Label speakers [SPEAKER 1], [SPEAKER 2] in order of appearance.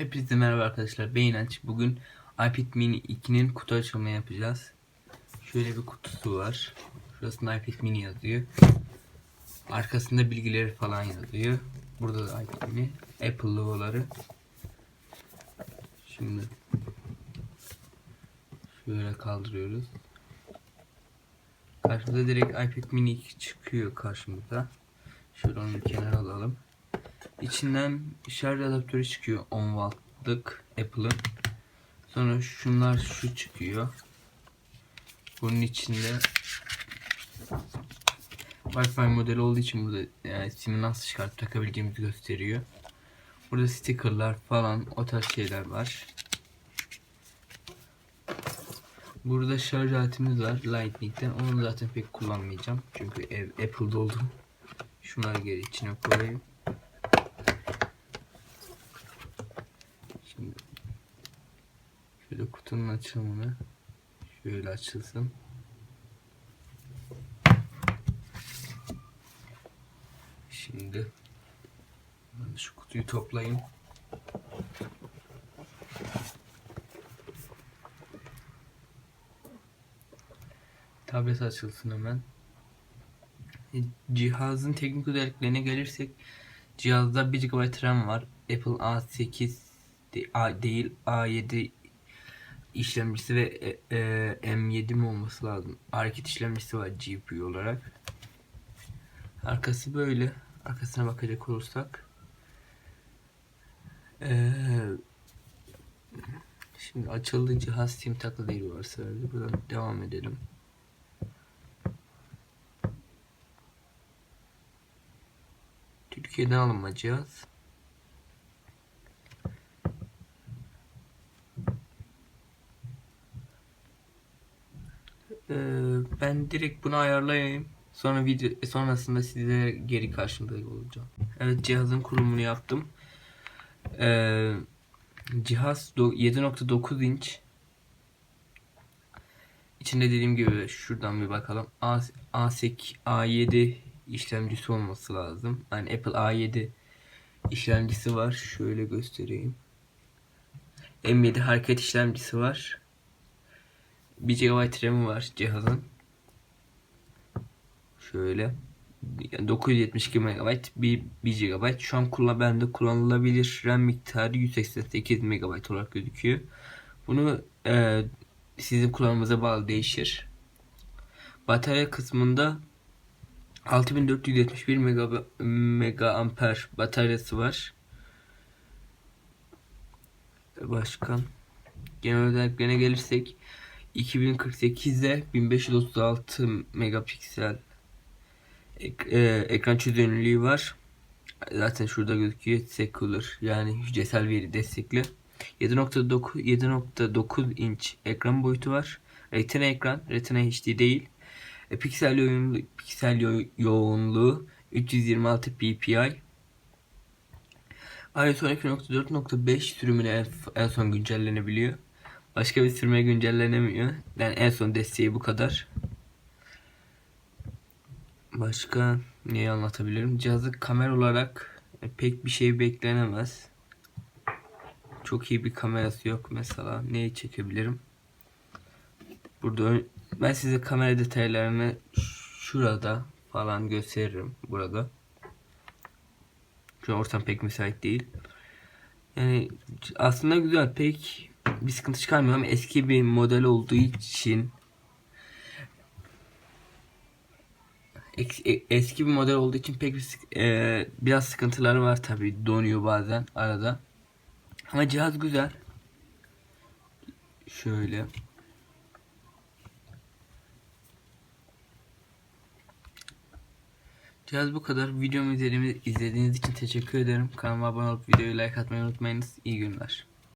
[SPEAKER 1] Hepinize merhaba arkadaşlar. Ben İnanç. Bugün iPad Mini 2'nin kutu açılımı yapacağız. Şöyle bir kutusu var. Şurasında iPad Mini yazıyor. Arkasında bilgileri falan yazıyor. Burada da iPad Mini. Apple logoları. Şimdi şöyle kaldırıyoruz. Karşımıza direkt iPad Mini 2 çıkıyor karşımıza. Şöyle onu kenara alalım. İçinden şarj adaptörü çıkıyor 10 wattlık Apple'ın. Sonra şunlar şu çıkıyor. Bunun içinde Wi-Fi modeli olduğu için burada yani simi nasıl çıkartıp takabileceğimizi gösteriyor. Burada stickerlar falan o tarz şeyler var. Burada şarj aletimiz var Lightning'den. Onu zaten pek kullanmayacağım. Çünkü ev Apple'da oldum. Şunları geri içine koyayım. Şimdi şöyle kutunun açılımını şöyle açılsın. Şimdi şu kutuyu toplayayım. Tablet açılsın hemen. E, Cihazın teknik özelliklerine gelirsek cihazda 1 GB RAM var. Apple A8 de- A değil A7 işlemcisi ve e, e, M7 mi olması lazım. Hareket işlemcisi var GPU olarak. Arkası böyle. Arkasına bakacak olursak. Ee, şimdi açıldı cihaz sim takılı değil varsa buradan devam edelim. Türkiye'den alınma cihaz. Ee, ben direkt bunu ayarlayayım. Sonra video sonrasında size geri karşımda olacağım. Evet cihazın kurulumunu yaptım. Ee, cihaz do- 7.9 inç. İçinde dediğim gibi şuradan bir bakalım. A, A8 A7 işlemcisi olması lazım. Yani Apple A7 işlemcisi var. Şöyle göstereyim. M7 hareket işlemcisi var. 1 GB RAM'i var cihazın. Şöyle. Yani 972 MB, 1, 1 GB. Şu an kullan bende kullanılabilir RAM miktarı 188 MB olarak gözüküyor. Bunu e, sizin kullanımınıza bağlı değişir. Batarya kısmında 6471 mega, mega amper bataryası var. Başka genel özelliklerine gelirsek 2048'de 1536 megapiksel ek- e, ekran çözünürlüğü var. Zaten şurada gözüküyor secular yani hücresel veri destekli. 7.9 7.9 inç ekran boyutu var. Retina ekran, Retina HD değil. E, piksel yoğunluğu, piksel yo- yoğunluğu 326 ppi. iOS 12.4.5 sürümüne en, en son güncellenebiliyor. Başka bir sürüme güncellenemiyor. Yani en son desteği bu kadar. Başka neyi anlatabilirim? Cihazı kamera olarak e, pek bir şey beklenemez. Çok iyi bir kamerası yok mesela. Neyi çekebilirim? Burada ben size kamera detaylarını şurada falan gösteririm burada. Şu ortam pek müsait değil. Yani aslında güzel pek bir sıkıntı çıkarmıyor ama eski bir model olduğu için Eks- e- eski bir model olduğu için pek bir e, biraz sıkıntıları var tabi donuyor bazen arada. Ama cihaz güzel. Şöyle. Cihaz bu kadar. Videomu izlediğiniz için teşekkür ederim. Kanalıma abone olup videoyu like atmayı unutmayınız. İyi günler.